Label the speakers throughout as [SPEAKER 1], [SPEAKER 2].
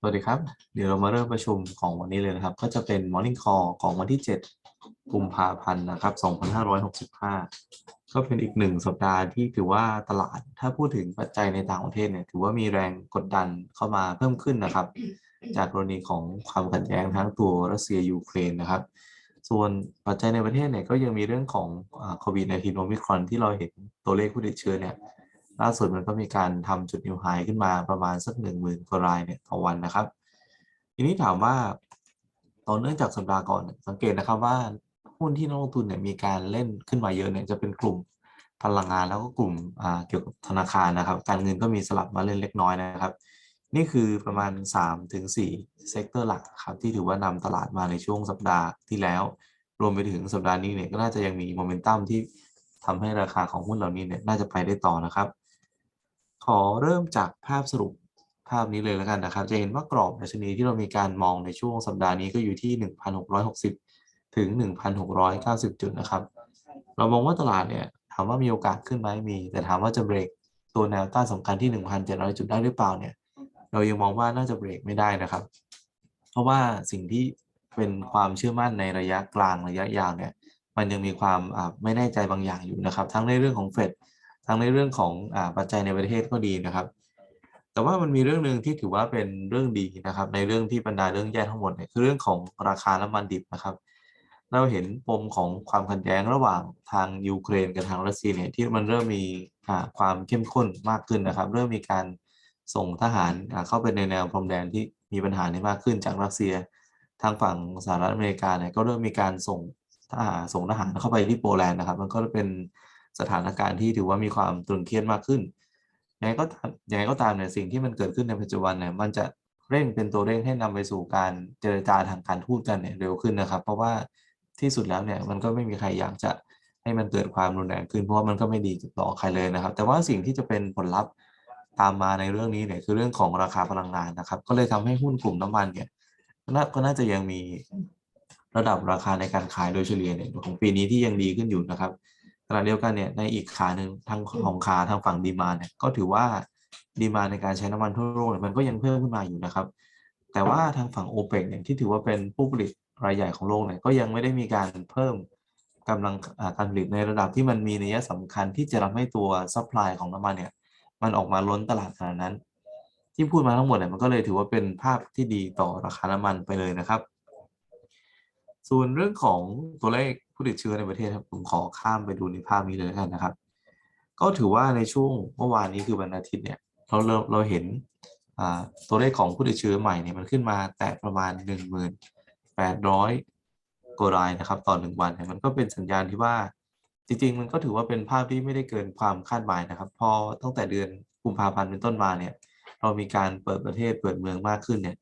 [SPEAKER 1] สวัสดีครับ เดี๋ยวเรามาเริ่มประชุมของวันนี้เลยนะครับ ก็จะเป็น Morning Call ของวันที่ 7 กุมภาพันธ์นะครับ 2565 ก็เป็นอีกหนึ่งสัปดาห์ที่ถือว่าตลาด ถ้าพูดถึงปัจจัยในต่างประเทศเนี่ย ถือว่ามีแรงกดดันเข้ามาเพิ่มขึ้นนะครับ จากกรณีของความขัดแย้งทั้งตัวรัสเซียยูเครนนะครับ ส่วนปัจจัยในประเทศเนี่ยก็ยังมีเรื่องของโควิด -19 โอมิครอนที่เราเห็นตัวเลขผู้ติดเชื้อเนี่ย ล่าสุดมันก็มีการทำจุดนิวไฮขึ้นมาประมาณสักหนึ่งหมื่นกว่ารายเนี่ยต่อวันนะครับ ทีนี้ถามว่าต่อเนื่องจากสัปดาห์ก่อนสังเกตนะครับว่าหุ้นที่นักลงทุนเนี่ยมีการเล่นขึ้นมาเยอะเนี่ยจะเป็นกลุ่มพลังงานแล้วก็กลุ่มเกี่ยวกับธนาคารนะครับ การเงินก็มีสลับมาเล่นเล็กน้อยนะครับ นี่คือประมาณ 3-4ถึงเซกเตอร์หลักครับที่ถือว่านำตลาดมาในช่วงสัปดาห์ที่แล้ว รวมไปถึงสัปดาห์นี้เนี่ยก็น่าจะยังมีโมเมนตัมที่ทำให้ราคาของหุ้นเหล่านี้เนี่ยน่าจะไปได้ต่อนะครับ อเริ่มจากภาพสรุปภาพนี้เลยแล้วกันนะครับ จะเห็นว่ากรอบดัชนีที่เรามีการมองในช่วงสัปดาห์นี้ก็อยู่ที่ 1,660 ถึง 1,690 จุดนะครับ เรามองว่าตลาดเนี่ยถามว่ามีโอกาสขึ้นไหมมี แต่ถามว่าจะเบรกตัวแนวต้านสำคัญที่ 1,700 จุดได้หรือเปล่าเนี่ย เรายังมองว่าน่าจะเบรกไม่ได้นะครับ เพราะว่าสิ่งที่เป็นความเชื่อมั่นในระยะกลางระยะยาวเนี่ย มันยังมีความไม่แน่ใจบางอย่างอยู่นะครับ ทั้งในเรื่องของเฟด ทั้งในเรื่องของอปัจจัยในประเทศก็ดีนะครับ แต่ว่ามันมีเรื่องหนึ่งที่ถือว่าเป็นเรื่องดีนะครับ ในเรื่องที่บรรดาเรื่องแย่ทั้งหมดเนี่ยคือเรื่องของราคาน้ำมันดิบนะครับ เราเห็นปมของความขัดแย้งระหว่างทางยูเครนกับทางรัสเซียเนี่ยที่มันเริ่มมีความเข้มข้นมากขึ้นนะครับ เริ่มมีการส่งทหารเข้าไปในแนวพรมแดนที่มีปัญหานี้มากขึ้นจากรัสเซีย ทางฝั่งสหรัฐอเมริกาเนี่ยก็เริ่มมีการส่งทหารส่งทหารเข้าไปที่โปแลนด์นะครับ มันก็เป็น สถานการณ์ที่ถือว่ามีความตรึงเครียดมากขึ้นยังไงก็ยังไงก็ตามเนี่ยสิ่งที่มันเกิดขึ้นในปัจจุบันเนี่ยมันจะเร่งเป็นตัวเร่งให้นำไปสู่การเจรจาทางการทูตกันเนี่ยเร็วขึ้นนะครับ เพราะว่าที่สุดแล้วเนี่ยมันก็ไม่มีใครอยากจะให้มันเกิดความรุนแรงขึ้นเพราะว่ามันก็ไม่ดีต่อใครเลยนะครับ แต่ว่าสิ่งที่จะเป็นผลลัพธ์ตามมาในเรื่องนี้เนี่ยคือเรื่องของราคาพลังงานนะครับ ก็เลยทำให้หุ้นกลุ่มน้ำมันเนี่ยก็น่าจะยังมีระดับราคาในการขายโดยเฉลี่ยเนี่ยของปีนี้ที่ยังดีขึ้นอยู่นะครับ ขณะเดียวกันเนี่ยในอีกขาหนึ่งทางของขาทางฝั่งดีมาเนี่ยก็ถือว่าดีมาในการใช้น้ำมันทั่วโลกเนี่ยมันก็ยังเพิ่มขึ้นมาอยู่นะครับ แต่ว่าทางฝั่งโอเปกเนี่ยที่ถือว่าเป็นผู้ผลิตรายใหญ่ของโลกเนี่ยก็ยังไม่ได้มีการเพิ่มกำลังการผลิตในระดับที่มันมีนัยสำคัญที่จะทำให้ตัวซัพพลายของน้ำมันเนี่ยมันออกมาล้นตลาดขนาดนั้น ที่พูดมาทั้งหมดเนี่ยมันก็เลยถือว่าเป็นภาพที่ดีต่อราคาน้ำมันไปเลยนะครับ ส่วนเรื่องของตัวเลข ผู้ติดเชื้อในประเทศครับผมขอข้ามไปดูในภาพนี้เลยแล้วกันนะครับ ก็ถือว่าในช่วงเมื่อวานนี้คือวันอาทิตย์เนี่ยเราเราเราเห็นตัวเลขของผู้ติดเชื้อใหม่เนี่ยมันขึ้นมาแต่ประมาณ 1,800กว่ารายนะครับต่อหนึ่งวันมันก็เป็นสัญญาณที่ว่าจริงๆ มันก็ถือว่าเป็นภาพที่ไม่ได้เกินความคาดหมายนะครับ พอตั้งแต่เดือนกุมภาพันธ์เป็นต้นมาเนี่ย เรามีการเปิดประเทศเปิดเมืองมากขึ้นเนี่ย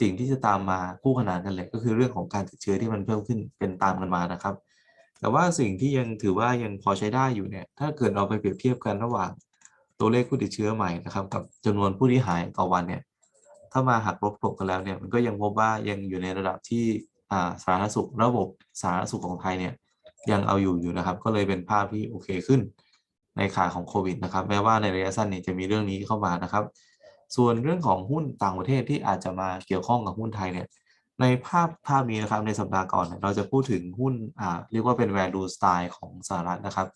[SPEAKER 1] สิ่งที่จะตามมาคู่ขนานกันเลยก็คือเรื่องของการติดเชื้อที่มันเพิ่มขึ้นเป็นตามกันมานะครับ แต่ว่าสิ่งที่ยังถือว่ายังพอใช้ได้อยู่เนี่ย ถ้าเกิดเราไปเปรียบเทียบกันระหว่างตัวเลขผู้ติดเชื้อใหม่นะครับ กับจำนวนผู้ที่หายต่อวันเนี่ย ถ้ามาหักลบกลบกันแล้วเนี่ย มันก็ยังพบว่ายังอยู่ในระดับที่สาธารณสุขระบบสาธารณสุขของไทยเนี่ยยังเอาอยู่อยู่นะครับ ก็เลยเป็นภาพที่โอเคขึ้นในขาของโควิดนะครับ แม้ว่าในระยะสั้นเนี่ยจะมีเรื่องนี้เข้ามานะครับ ส่วนเรื่องของหุ้นต่างประเทศที่อาจจะมาเกี่ยวข้องกับหุ้นไทยเนี่ย ในภาพภาพนี้นะครับในสัปดาห์ก่อนเราจะพูดถึงหุ้นอ่าเรียกว่าเป็น value style ของสหรัฐนะครับ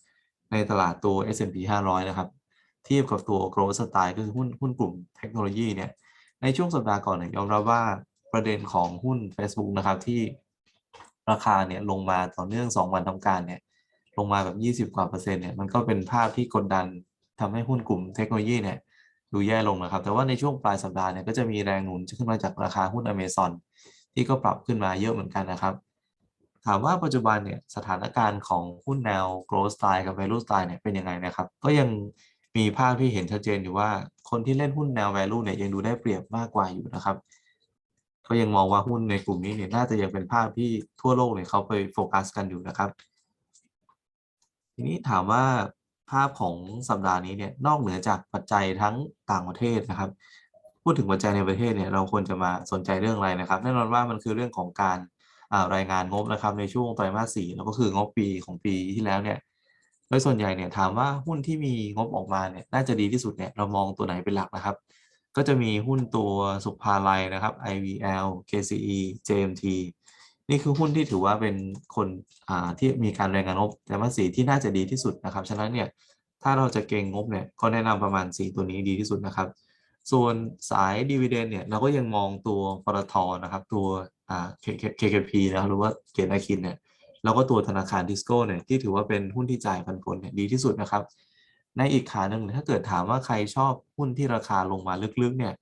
[SPEAKER 1] ในตลาดตัว S&P 500 นะครับ เทียบกับตัว growth style ก็คือหุ้นหุ้นกลุ่มเทคโนโลยีเนี่ยในช่วงสัปดาห์ก่อนเนี่ยยอมรับว่าประเด็นของหุ้น Facebook นะครับที่ราคาเนี่ยลงมาต่อเนื่อง 2 วันทำการเนี่ยลงมาแบบ 20 กว่าเปอร์เซ็นต์เนี่ยมันก็เป็นภาพที่กดดันทำให้หุ้นกลุ่มเทคโนโลยีเนี่ยดูแย่ลงนะครับ แต่ว่าในช่วงปลายสัปดาห์เนี่ยก็จะมีแรงหนุนขึ้นมาจากราคาหุ้น Amazon ที่ก็ปรับขึ้นมาเยอะเหมือนกันนะครับ ถามว่าปัจจุบันเนี่ยสถานการณ์ของหุ้นแนว growth style กับ value style เนี่ยเป็นยังไงนะครับ ก็ยังมีภาพที่เห็นชัดเจนอยู่ว่าคนที่เล่นหุ้นแนว value เนี่ยยังดูได้เปรียบมากกว่าอยู่นะครับ ก็ยังมองว่าหุ้นในกลุ่มนี้เนี่ยน่าจะยังเป็นภาพที่ทั่วโลกเนี่ยเขาไปโฟกัสกันอยู่นะครับ ทีนี้ถามว่าภาพของสัปดาห์นี้เนี่ยนอกเหนือจากปัจจัยทั้งต่างประเทศนะครับ พูดถึงปัจจัยในประเทศเนี่ยเราควรจะมาสนใจเรื่องอะไรนะครับแน่นอนว่ามันคือเรื่องของการรายงานงบนะครับในช่วงไตรมาสสี่แล้วก็คืองบปีของปีที่แล้วเนี่ยโดยส่วนใหญ่เนี่ยถามว่าหุ้นที่มีงบออกมาเนี่ยน่าจะดีที่สุดเนี่ยเรามองตัวไหนเป็นหลักนะครับ ก็จะมีหุ้นตัวสุภาลัยนะครับ IVL KCE JMT นี่คือหุ้นที่ถือว่าเป็นคนที่มีการรายงานงบแต่ภาษีที่น่าจะดีที่สุดนะครับฉะนั้นเนี่ยถ้าเราจะเก็งงบเนี่ยก็แนะนำประมาณ 4 ตัวนี้ดีที่สุดนะครับ ส่วนสายดีเวเดนเนี่ยเราก็ยังมองตัวปตทนะครับ ตัวอ่า KKP นะครับหรือว่าเกียรติอาคินเนี่ยแล้วก็ตัวธนาคารดิสโก้เนี่ยที่ถือว่าเป็นหุ้นที่จ่ายปันผลเนี่ยดีที่สุดนะครับ ในอีกขาหนึ่งถ้าเกิดถามว่าใครชอบหุ้นที่ราคาลงมาลึกๆเนี่ย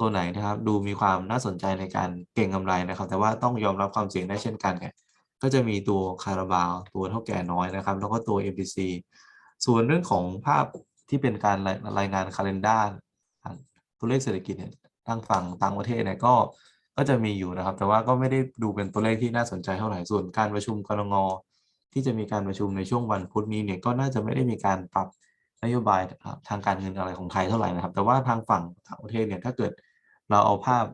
[SPEAKER 1] ตัวไหนนะครับดูมีความน่าสนใจในการเก็งกำไรนะครับ แต่ว่าต้องยอมรับความเสี่ยงได้เช่นกันเนี่ยก็จะมีตัวคาราบาว ตัวเท่าแก่น้อยนะครับ แล้วก็ตัว MPC ส่วนเรื่องของภาพที่เป็นการรายงานคาล endar ตัวเลขเศรษฐกิจเนี่ยทางฝั่งต่างประเทศเนี่ยก็ก็จะมีอยู่นะครับ แต่ว่าก็ไม่ได้ดูเป็นตัวเลขที่น่าสนใจเท่าไหร่ส่วนการประชุมกรงงที่จะมีการประชุมในช่วงวันพุธนี้เนี่ยก็น่าจะไม่ได้มีการปรับนโยบายทางการเงินอะไรของไทยเท่าไหร่นะครับ แต่ว่าทางฝั่งต่างประเทศเนี่ยถ้าเกิดเราเอาภาพ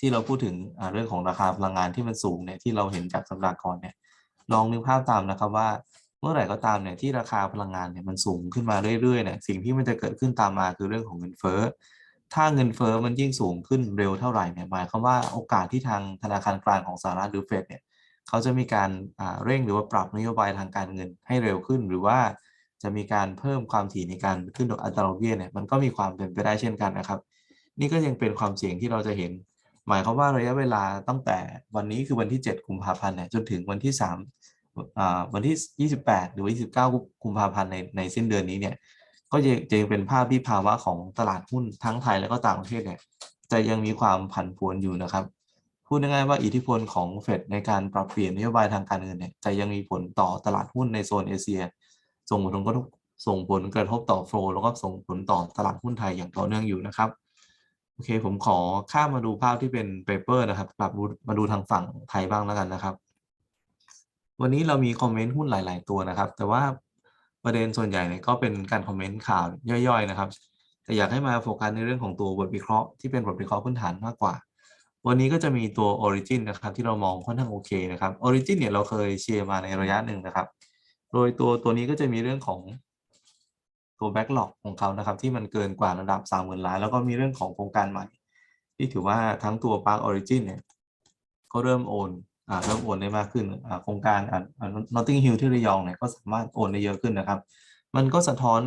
[SPEAKER 1] ที่เราพูดถึงเรื่องของราคาพลังงานที่มันสูงเนี่ยที่เราเห็นจากสัปดาห์ก่อนเนี่ยลองนึกภาพตามนะครับว่าเมื่อไหร่ก็ตามเนี่ยที่ราคาพลังงานเนี่ยมันสูงขึ้นมาเรื่อยๆเนี่ยสิ่งที่มันจะเกิดขึ้นตามมาคือเรื่องของเงินเฟ้อ ถ้าเงินเฟ้อมันยิ่งสูงขึ้นเร็วเท่าไหร่เนี่ยหมายความว่าโอกาสที่ทางธนาคารกลางของสหรัฐหรือเฟดเนี่ยเขาจะมีการเร่งหรือว่าปรับนโยบายทางการเงินให้เร็วขึ้น หรือว่าจะมีการเพิ่มความถี่ในการขึ้นดอกอัตราดอกเบี้ยเนี่ยมันก็มีความเป็นไปได้เช่นกันนะครับ นี่ก็ยังเป็นความเสี่ยงที่เราจะเห็น หมายความว่าระยะเวลาตั้งแต่วันนี้คือวันที่ 7 กุมภาพันธ์เนี่ยจนถึงวันที่3วันที่ 28 หรือว่า29 กุมภาพันธ์ในในสิ้นเดือนนี้เนี่ย ก็จะยังเป็นภาพที่ภาวะของตลาดหุ้นทั้งไทยและก็ต่างประเทศเนี่ยจะยังมีความผันผวนอยู่นะครับ พูดง่ายๆว่าอิทธิพลของเฟดในการปรับเปลี่ยนนโยบายทางการเงินเนี่ยจะยังมีผลต่อตลาดหุ้นในโซนเอเชีย ส่งผลกระทบส่งผลกระทบต่อโฟลแล้วก็ส่งผลต่อตลาดหุ้นไทยอย่างต่อเนื่องอยู่นะครับโอเค ผมขอข้ามมาดูภาพที่เป็นเปเปอร์นะครับกลับมาดูทางฝั่งไทยบ้างแล้วกันนะครับ วันนี้เรามีคอมเมนต์หุ้นหลาย ๆ ตัวนะครับ แต่ว่า ประเด็นส่วนใหญ่เนี่ยก็เป็นการคอมเมนต์ข่าวย่อยๆนะครับ แต่อยากให้มาโฟกัสในเรื่องของตัวบทวิเคราะห์ที่เป็นบทวิเคราะห์พื้นฐานมากกว่า วันนี้ก็จะมีตัว Origin นะครับที่เรามองค่อนข้างโอเคนะครับ Origin เนี่ยเราเคยเชียร์มาในระยะหนึ่งนะครับ โดยตัวตัวนี้ก็จะมีเรื่องของตัว backlog ของเขานะครับ ที่มันเกินกว่าระดับ 30,000ล้าน แล้วก็มีเรื่องของโครงการใหม่ ที่ถือว่าทั้งตัว Park Origin เนี่ยก็เริ่มโอน เริ่มโอนได้มากขึ้นอ่าโครงการอ่า Notting Hill ที่ระยองเนี่ยก็สามารถโอนได้เยอะขึ้นนะครับ มันก็สะท้อน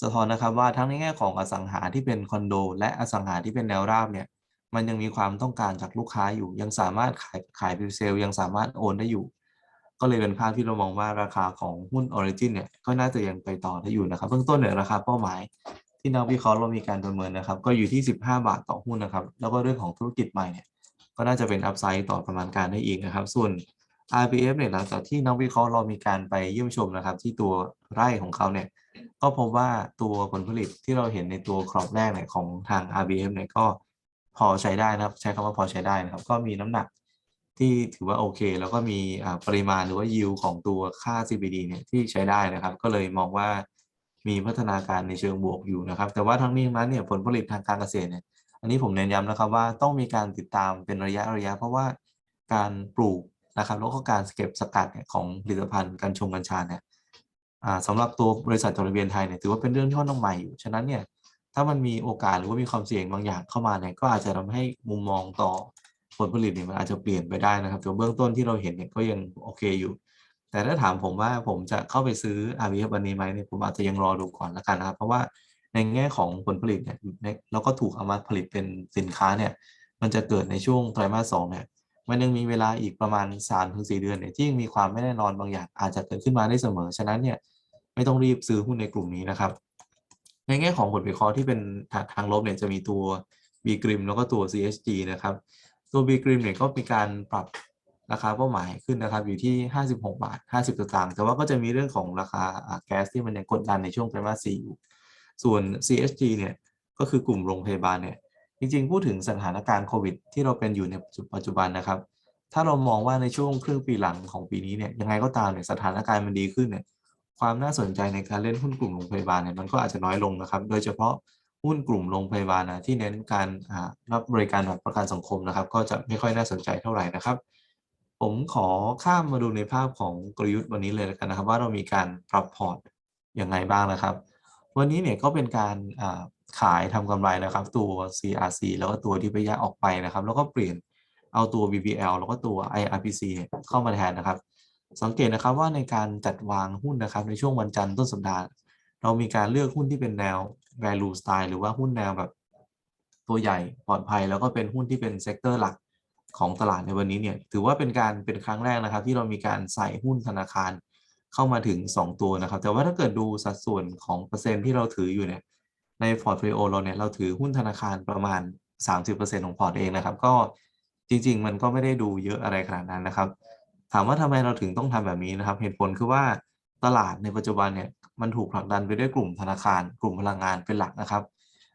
[SPEAKER 1] สะท้อนนะครับว่าทั้งในแง่ของอสังหาที่เป็นคอนโด และอสังหาที่เป็นแนวราบเนี่ยมันยังมีความต้องการจากลูกค้าอยู่ ยังสามารถขายขายพิเซลยังสามารถโอนได้อยู่ ก็เลยเป็นภาพที่เรามองว่าราคาของหุ้น Origin เนี่ยก็น่าจะยังไปต่อได้อยู่นะครับเบื้องต้นเนี่ยราคาเป้าหมายที่นักวิเคราะห์เรามีการประเมินนะครับ ก็อยู่ที่ 15 บาทต่อหุ้นนะครับ แล้วก็เรื่องของธุรกิจใหม่เนี่ย ก็น่าจะเป็นอัพไซด์ต่อประมาณการได้อีกนะครับ ส่วน RBF เนี่ยหลังจากที่นักวิเคราะห์เรามีการไปเยี่ยมชมนะครับ ที่ตัวไร่ของเขาเนี่ยก็พบว่าตัวผลผลิตที่เราเห็นในตัวครอบแรกเนี่ยของทาง RBF เนี่ยก็พอใช้ได้นะครับ ใช้คำว่าพอใช้ได้นะครับ ก็มีน้ำหนักที่ถือว่าโอเค แล้วก็มีปริมาณหรือว่ายิวของตัวค่า CBD เนี่ยที่ใช้ได้นะครับ ก็เลยมองว่ามีพัฒนาการในเชิงบวกอยู่นะครับ แต่ว่าทั้งนี้ทั้งนั้นเนี่ยผลผลิตทางการเกษตรเนี่ย อันนี้ผมเน้นย้ำนะครับว่าต้องมีการติดตามเป็นระยะระยะ เพราะว่าการปลูกนะครับแล้วก็การเก็บสกัดเนี่ยของผลิตภัณฑ์กัญชงกัญชาเนี่ยสำหรับตัวบริษัทจดทะเบียนไทยเนี่ยถือว่าเป็นเรื่องที่ค่อนข้างใหม่อยู่ฉะนั้นเนี่ยถ้ามันมีโอกาสหรือว่ามีความเสี่ยงบางอย่างเข้ามาเนี่ยก็อาจจะทำให้มุมมองต่อผลผลิตเนี่ยมันอาจจะเปลี่ยนไปได้นะครับแต่เบื้องต้นที่เราเห็นเนี่ยก็ยังโอเคอยู่ แต่ถ้าถามผมว่าผมจะเข้าไปซื้อ RBF วันนี้ไหมเนี่ยผมอาจจะยังรอดูก่อนล้วกันนะครับ เพราะว่า ในแง่ของผลผลิตเนี่ยแล้วก็ถูกเอามาผลิตเป็นสินค้าเนี่ยมันจะเกิดในช่วงไตรมาสสองเนี่ยมันยังมีเวลาอีกประมาณ3-4เดือนเนี่ยที่ยังมีความไม่แน่นอนบางอย่างอาจจะเกิดขึ้นมาได้เสมอ ฉะนั้นเนี่ยไม่ต้องรีบซื้อหุ้นในกลุ่มนี้นะครับ ในแง่ของผลวิเคราะห์ที่เป็นทางลบเนี่ยจะมีตัว B กริมแล้วก็ตัว CSG นะครับ ตัว B กริมเนี่ยก็มีการปรับราคาเป้าหมายขึ้นนะครับ อยู่ที่ 56 บาท 50สตางค์แต่ว่าก็จะมีเรื่องของราคาแก๊สที่มันยังกดดันในช่วงไตรมาส4อยู่ ส่วน CSG เนี่ยก็คือกลุ่มโรงพยาบาลเนี่ยจริงๆ พูดถึงสถานการณ์โควิด ที่เราเป็นอยู่ในปัจจุบันนะครับ ถ้าเรามองว่าในช่วงครึ่งปีหลังของปีนี้เนี่ยยังไงก็ตามเนี่ยสถานการณ์มันดีขึ้นเนี่ยความน่าสนใจในการเล่นหุ้นกลุ่มโรงพยาบาลเนี่ยมันก็อาจจะน้อยลงนะครับ โดยเฉพาะหุ้นกลุ่มโรงพยาบาลนะที่เน้นการรับบริการแบบประกันสังคมนะครับ ก็จะไม่ค่อยน่าสนใจเท่าไหร่นะครับ ผมขอข้ามมาดูในภาพของกลยุทธ์วันนี้เลยแล้วกันนะครับ ว่าเรามีการปรับพอร์ตยังไงบ้างนะครับ วันนี้เนี่ยก็เป็นการขายทำกำไรนะครับ ตัว CRC แล้วก็ตัวที่ไปแยกออกไปนะครับ แล้วก็เปลี่ยนเอาตัว BBL แล้วก็ตัว IRPC เข้ามาแทนนะครับ สังเกตนะครับว่าในการจัดวางหุ้นนะครับ ในช่วงวันจันทร์ต้นสัปดาห์ เรามีการเลือกหุ้นที่เป็นแนว value style หรือว่าหุ้นแนวแบบตัวใหญ่ปลอดภัย แล้วก็เป็นหุ้นที่เป็นเซกเตอร์หลักของตลาดในวันนี้เนี่ยถือว่าเป็นการเป็นครั้งแรกนะครับ ที่เรามีการใส่หุ้นธนาคาร เข้ามาถึง 2 ตัวนะครับ แต่ว่าถ้าเกิดดูสัดส่วนของเปอร์เซ็นต์ที่เราถืออยู่เนี่ยในพอร์ตโฟลิโอเราเนี่ยเราถือหุ้นธนาคารประมาณ 30%ของพอร์ตเองนะครับ ก็จริง ๆ มันก็ไม่ได้ดูเยอะอะไรขนาดนั้นนะครับ ถามว่าทำไมเราถึงต้องทำแบบนี้นะครับ เหตุผลคือว่าตลาดในปัจจุบันเนี่ยมันถูกผลักดันไปด้วยกลุ่มธนาคาร กลุ่มพลังงานเป็นหลักนะครับ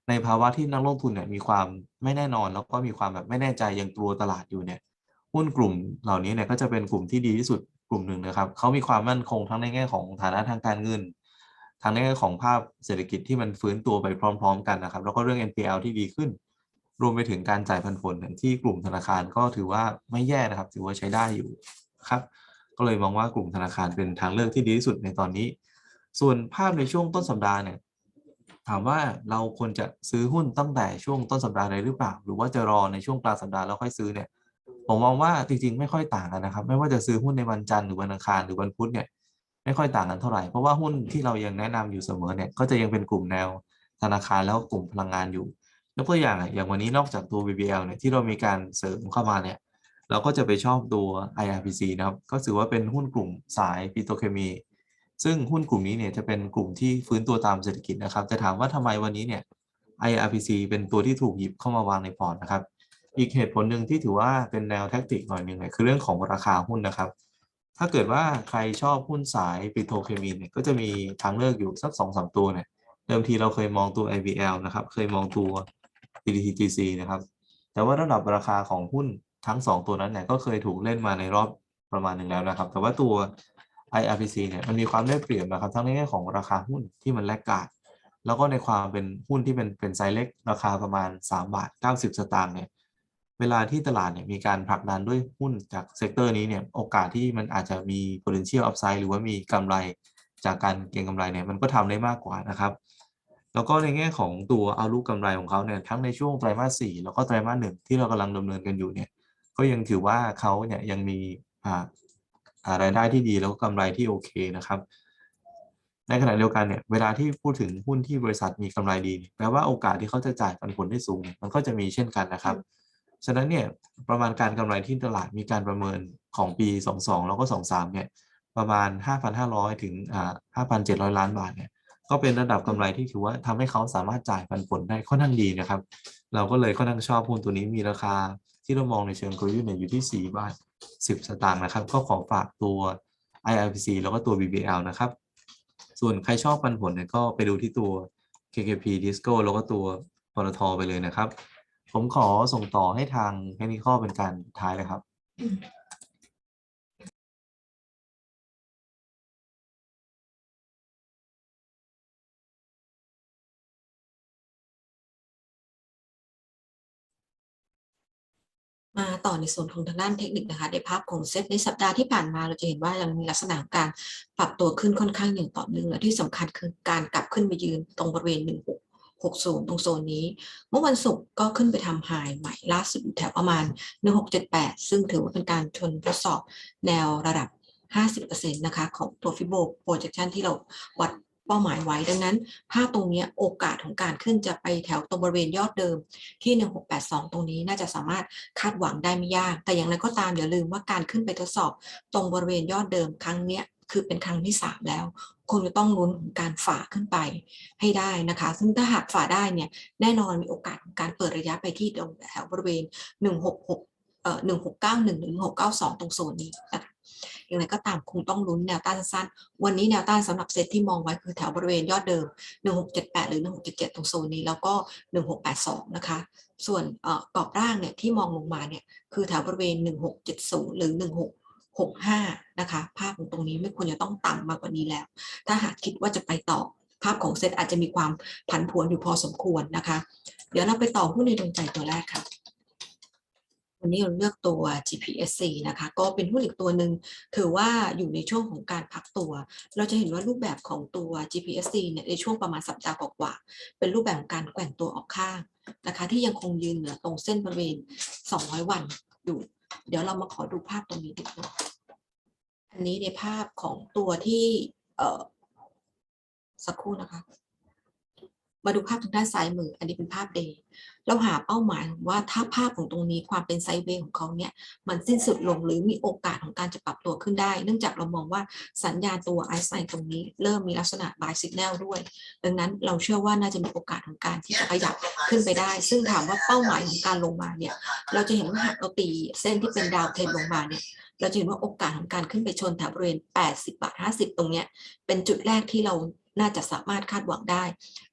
[SPEAKER 1] ในภาวะที่นักลงทุนเนี่ยมีความไม่แน่นอน แล้วก็มีความแบบไม่แน่ใจยังกลัวตลาดอยู่เนี่ยหุ้นกลุ่มเหล่านี้เนี่ยก็จะเป็นกลุ่มที่ดีที่สุด ลุ่มหนึ่งนะครับเขามีความมั่นคงทั้งในแง่ของฐานะทางการเงินทั้งในแง่ของภาพเศรษฐกิจที่มันฟื้นตัวไปพร้อม ๆ กันนะครับ แล้วก็เรื่อง NPL ที่ดีขึ้น รวมไปถึงการจ่ายพันผลเนี่ยที่กลุ่มธนาคารก็ถือว่าไม่แย่นะครับ ถือว่าใช้ได้อยู่ครับ ก็เลยมองว่ากลุ่มธนาคารเป็นทางเลือกที่ดีที่สุดในตอนนี้ ส่วนภาพในช่วงต้นสัปดาห์เนี่ยถามว่าเราควรจะซื้อหุ้นตั้งแต่ช่วงต้นสัปดาห์เลยหรือเปล่า หรือว่าจะรอในช่วงกลางสัปดาห์แล้วค่อยซื้อเนี่ย ผมมองว่าจริงๆ ไม่ค่อยต่างกันนะครับ ไม่ว่าจะซื้อหุ้นในวันจันทร์หรือวันอังคารหรือวันพุธเนี่ยไม่ค่อยต่างกันเท่าไหร่เพราะว่าหุ้นที่เรายังแนะนำอยู่เสมอเนี่ยก็จะยังเป็นกลุ่มแนวธนาคารแล้วกลุ่มพลังงานอยู่ยกตัวอย่างอะอย่างวันนี้นอกจากตัว BBL เนี่ยที่เรามีการเสริมเข้ามาเนี่ยเราก็จะไปชอบตัว IRPC นะครับก็ถือว่าเป็นหุ้นกลุ่มสายปิโตเคมี ซึ่งหุ้นกลุ่มนี้เนี่ยจะเป็นกลุ่มที่ฟื้นตัวตามเศรษฐกิจนะครับจะถามว่าทำไมวันนี้เนี่ย IRPC เป็นตัวที่ถูกหยิบเข้ามาวางในพอร์ตนะครับ อีกเหตุผลหนึ่งที่ถือว่าเป็นแนวแท็กติกหน่อยหนึ่งเนี่ยคือเรื่องของราคาหุ้นนะครับ ถ้าเกิดว่าใครชอบหุ้นสายปิโตรเคมีเนี่ยก็จะมีทางเลือกอยู่สักสองสามตัวเนี่ยเดิมทีเราเคยมองตัว IVL นะครับ เคยมองตัว PTTGC นะครับ แต่ว่าระดับราคาของหุ้นทั้ง 2 ตัวนั้นเนี่ยก็เคยถูกเล่นมาในรอบประมาณหนึ่งแล้วนะครับ แต่ว่าตัว IRPC เนี่ยมันมีความได้เปรียบนะครับ ทั้งในแง่ของราคาหุ้นที่มันแลกกาด แล้วก็ในความเป็นหุ้นที่เป็นเป็นไซส์เล็ก ราคาประมาณ 3 บาท 90 สตางค์เนี่ย เวลาที่ตลาดเนี่ยมีการผลักดันด้วยหุ้นจากเซกเตอร์นี้เนี่ยโอกาสที่มันอาจจะมี potential upside หรือว่ามีกำไรจากการเก็งกำไรเนี่ยมันก็ทำได้มากกว่านะครับ แล้วก็ในแง่ของตัวเอาลูกกำไรของเขาเนี่ยทั้งในช่วงไตรมาส4แล้วก็ไตรมาสหนึ่งที่เรากำลังดำเนินกันอยู่เนี่ยก็ยังถือว่าเขาเนี่ยยังมีอ่ารายได้ที่ดีแล้วก็กำไรที่โอเคนะครับ ในขณะเดียวกันเนี่ยเวลาที่พูดถึงหุ้นที่บริษัทมีกำไรดีแปลว่าโอกาสที่เขาจะจ่ายปันผลได้สูง มันก็จะมีเช่นกันนะครับ ฉะนั้นเนี่ยประมาณการกำไรที่ตลาดมีการประเมินของปี 22 แล้วก็ 23 เนี่ยประมาณ 5,500 ถึงอ่า5,700 ล้านบาทเนี่ยก็เป็นระดับกำไรที่ถือว่าทำให้เขาสามารถจ่ายปันผลได้ค่อนข้างดีนะครับ เราก็เลยค่อนข้างชอบหุ้นตัวนี้มีราคาที่เรามองในเชิงกลยุทธ์เนี่ยอยู่ที่ 4 บาท 10 สตางค์นะครับ ก็ขอฝากตัว IRPC แล้วก็ตัว BBL นะครับ ส่วนใครชอบปันผลเนี่ยก็ไปดูที่ตัว KKP Disco แล้วก็ตัวปตทไปเลยนะครับ ผมขอส่งต่อให้ทางเทคนิคเป็นการท้ายเลยครับ
[SPEAKER 2] มาต่อในส่วนของทางด้านเทคนิคนะคะในภาพของเซตในสัปดาห์ที่ผ่านมาเราจะเห็นว่ายังมีลักษณะการปรับตัวขึ้นค่อนข้างอย่างต่อเนื่องและที่สำคัญคือการกลับขึ้นมายืนตรงบริเวณ 60 ตรงโซนนี้ เมื่อวันศุกร์ก็ขึ้นไปทำไฮใหม่ล่าสุดแถวประมาณ 1678 ซึ่งถือว่าเป็นการชนทดสอบแนวระดับ 50%นะคะของตัวฟิโบ projection ที่เราวัดเป้าหมายไว้ ดังนั้นภาพตรงนี้โอกาสของการขึ้นจะไปแถวตรงบริเวณยอดเดิมที่ 1682 ตรงนี้น่าจะสามารถคาดหวังได้ไม่ยาก แต่อย่างไรก็ตามอย่าลืมว่าการขึ้นไปทดสอบตรงบริเวณยอดเดิมครั้งเนี้ย คือเป็นครั้งที่3แล้วคงจะต้องลุ้นของการฝ่าขึ้นไปให้ได้นะคะ ซึ่งถ้าหากฝ่าได้เนี่ยแน่นอนมีโอกาสของการเปิดระยะไปที่ตรงแถวบริเวณ 166เอ่อ1691หรือ1692 ตรงโซนนี้นะคะอย่างไรก็ตามคงต้องลุ้นแนวต้านสั้น วันนี้แนวต้านสำหรับเซตที่มองไว้คือแถวบริเวณยอดเดิม 1678 หรือ 1677 ตรงโซนนี้ แล้วก็ 1682 นะคะ ส่วนเอ่อกรอบร่างเนี่ยที่มองลงมาเนี่ยคือแถวบริเวณ 1670 หรือ 16 65 นะคะ ภาพของตรงนี้ไม่ควรจะต้องต่ำมากกว่านี้แล้ว ถ้าหากคิดว่าจะไปต่อ ภาพของเซตอาจจะมีความผันผวนอยู่พอสมควรนะคะ เดี๋ยวเราไปต่อหุ้นในดวงใจตัวแรกค่ะ วันนี้เราเลือกตัว GPSC นะคะ ก็เป็นหุ้นอีกตัวหนึ่งถือว่าอยู่ในช่วงของการพักตัว เราจะเห็นว่ารูปแบบของตัว GPSC เนี่ยในช่วงประมาณสัปดาห์กว่าๆเป็นรูปแบบของการแกว่งตัวออกข้างนะคะที่ยังคงยืนเหนือตรงเส้นบริเวณ 200 วันอยู่ เดี๋ยวเรามาขอดูภาพตรงนี้ดีกว่า อันนี้ในภาพของตัวที่สักครู่นะคะ มาดูภาพทางด้านซ้ายมือ อันนี้เป็นภาพเดย์เราหาเป้าหมายว่าถ้าภาพของตรงนี้ความเป็นไซด์เวย์ของเขาเนี่ยมันสิ้นสุดลงหรือมีโอกาสของการจะปรับตัวขึ้นได้ เนื่องจากเรามองว่าสัญญาณตัวไอซ์ไลน์ตรงนี้ เริ่มมีลักษณะ buy signal ด้วย ดังนั้นเราเชื่อว่าน่าจะมีโอกาสของการที่จะขยับขึ้นไปได้ ซึ่งถามว่าเป้าหมายของการลงมาเนี่ยเราจะเห็นว่าหากเราตีเส้นที่เป็นดาวเทนลงมาเนี่ยเราจะเห็นว่าโอกาสของการขึ้นไปชนแถวบริเวณ 80 บาท 50 ตรงเนี้ยเป็นจุดแรกที่เรา น่าจะสามารถคาดหวังได้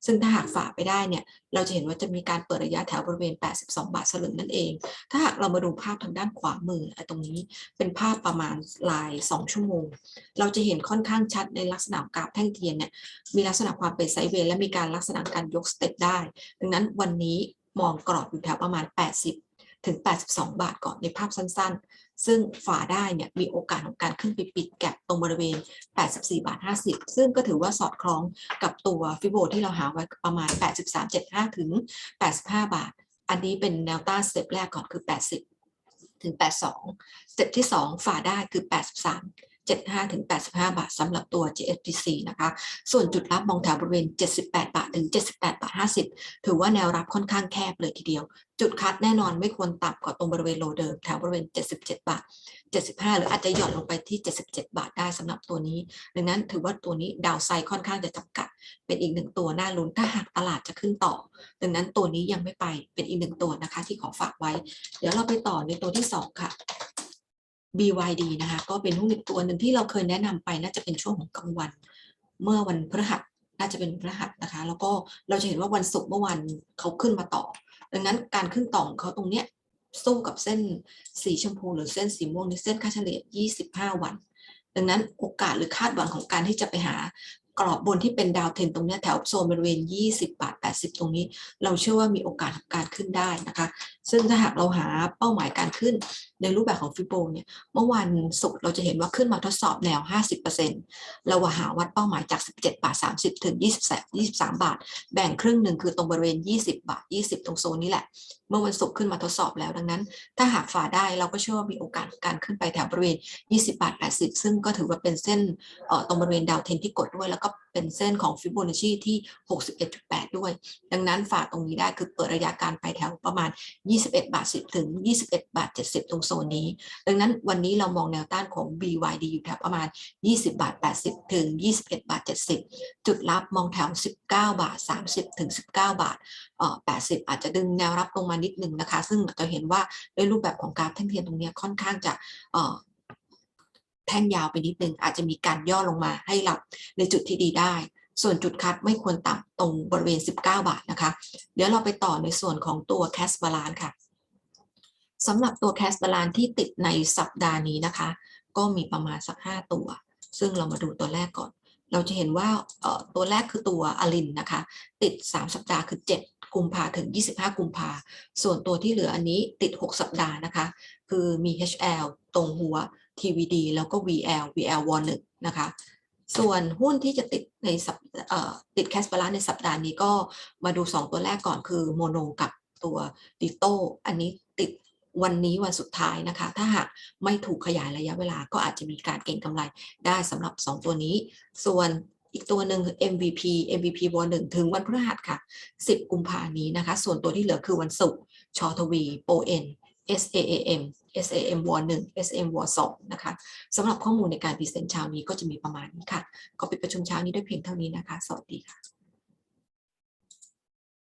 [SPEAKER 2] ซึ่งถ้าหากฝ่าไปได้เนี่ย เราจะเห็นว่าจะมีการเปิดระยะแถวบริเวณ 82 บาทสลึงนั่นเอง ถ้าหากเรามาดูภาพทางด้านขวามือตรงนี้เป็นภาพประมาณลาย 2 ชั่วโมง เราจะเห็นค่อนข้างชัดในลักษณะกราฟแท่งเทียนเนี่ยมีลักษณะความเป็นไซเวย์และมีการลักษณะการยกสเต็ปได้ ดังนั้นวันนี้มองกรอบอยู่แถวประมาณ 80 ถึง 82 บาทก่อนในภาพสั้นๆ ซึ่งฝ่าได้เนี่ยมีโอกาสของการขึ้นไปปิดแก็บตรงบริเวณ 84 บาท 50 ซึ่งก็ถือว่าสอดคล้องกับตัวฟิโบที่เราหาไว้ประมาณ 83.75 ถึง 85 บาท อันนี้เป็นแนวต้านสเต็ปแรกก่อนคือ 80 ถึง 82 สเต็ปที่ 2ฝ่าได้คือ 83 75ถึง85 บาทสำหรับตัว GSPC นะคะ ส่วนจุดรับมองแถวบริเวณ 78 บาทถึง 78 บาท 50 ถือว่าแนวรับค่อนข้างแคบเลยทีเดียว จุดคัดแน่นอนไม่ควรต่ำกว่าตรงบริเวณโลเดิมแถวบริเวณ 77 บาท 75 หรืออาจจะหย่อนลงไปที่ 77 บาทได้สำหรับตัวนี้ ดังนั้นถือว่าตัวนี้ดาวไซค่อนข้างจะจำกัด เป็นอีกหนึ่งตัวน่าลุ้นถ้าหากตลาดจะขึ้นต่อ ดังนั้นตัวนี้ยังไม่ไปเป็นอีกหนึ่งตัวนะคะที่ขอฝากไว้ เดี๋ยวเราไปต่อในตัวที่สองค่ะ BYD นะคะก็เป็นหุ้นตัวหนึ่งที่เราเคยแนะนำไปน่าจะเป็นช่วงของกลางวัน เมื่อวันพฤหัสน่าจะเป็นพฤหัสนะคะ แล้วก็เราจะเห็นว่าวันศุกร์เมื่อวันเขาขึ้นมาต่อ ดังนั้นการขึ้นต่อของเขาตรงเนี้ยสู้กับเส้นสีชมพูหรือเส้นสีม่วงในเส้นค่าเฉลี่ย 25 วัน ดังนั้นโอกาสหรือคาดหวังของการที่จะไปหากรอบบนที่เป็นดาวเทนตรงเนี้ยแถวโซนบริเวณ 20 บาท 80 ตรงนี้ เราเชื่อว่ามีโอกาสของการขึ้นได้นะคะ ซึ่งถ้าหากเราหาเป้าหมายการขึ้นในรูปแบบของฟิโบเนี่ย เมื่อวันศุกร์เราจะเห็นว่าขึ้นมาทดสอบแนว 50%เราหาวัดเป้าหมายจาก 17 บาท 30 ถึง23 23 บาท แบ่งครึ่งหนึ่งคือตรงบริเวณ 20 บาท 20 ตรงโซนนี้แหละ เมื่อวันศุกร์ขึ้นมาทดสอบแล้วดังนั้น ถ้าหากฝ่าได้เราก็เชื่อว่ามีโอกาสการขึ้นไปแถวบริเวณ 20 บาท 80 ซึ่งก็ถือว่าเป็นเส้นตรงบริเวณดาวเทนที่กดด้วยแล้วก็เป็นเส้นของฟิโบนัชชีที่ 61.8 ด้วย ดังนั้นฝ่าตรงนี้ได้คือเปิดระยะการไปแถวประมาณ 21 บาท 10 ถึง 21 บาท 70 ตรงโซนนี้ ดังนั้นวันนี้เรามองแนวต้านของ BYD อยู่แถวประมาณ 20 บาท 80 ถึง 21 บาท 70 จุดรับมองแถว 19 บาท 30 ถึง 19 บาทเอ่อ80 อาจจะดึงแนวรับลงมานิดนึงนะคะ ซึ่งเราจะเห็นว่าด้วยรูปแบบของกราฟแท่งเทียนตรงนี้ค่อนข้างจะเอ่อ แท่งยาวไปนิดนึง อาจจะมีการย่อลงมาให้รับในจุดที่ดีได้ ส่วนจุดคัดไม่ควรต่ำตรงบริเวณ 19 บาทนะคะ เดี๋ยวเราไปต่อในส่วนของตัว cash balance ค่ะสำหรับตัว cash balance ที่ติดในสัปดาห์นี้นะคะ ก็มีประมาณสัก 5 ตัว ซึ่งเรามาดูตัวแรกก่อน เราจะเห็นว่าตัวแรกคือตัวอลินนะคะ ติด 3 สัปดาห์คือ 7กุมภาถึง 25 กุมภาส่วนตัวที่เหลืออันนี้ติด 6 สัปดาห์นะคะ คือมี HL ตรงหัว TVD แล้วก็ VL VL ว1นะคะส่วนหุ้นที่จะติดในสัปติดแคสบาลานในสัปดาห์นี้ก็มาดู 2 ตัวแรกก่อนคือโมโนกับตัวดิโตอันนี้ติดวันนี้วันสุดท้ายนะคะ ถ้าหากไม่ถูกขยายระยะเวลาก็อาจจะมีการเก็งกำไรได้สำหรับ 2 ตัวนี้ ส่วนอีกตัวหนึ่งคือ MVP MVP วหนึ่งถึงวันพฤหัสค่ะ 10 กุมภานี้นะคะ ส่วนตัวที่เหลือคือวันศุกร์ชอทวีโปเอ็น SAAM SAM วหนึ่ง SM วสองนะคะสำหรับข้อมูลในการพรีเซนต์เช้านี้ก็จะมีประมาณนี้ค่ะก็ปิดประชุมเช้านี้ด้วยเพียงเท่านี้นะคะ สวัสดีค่ะ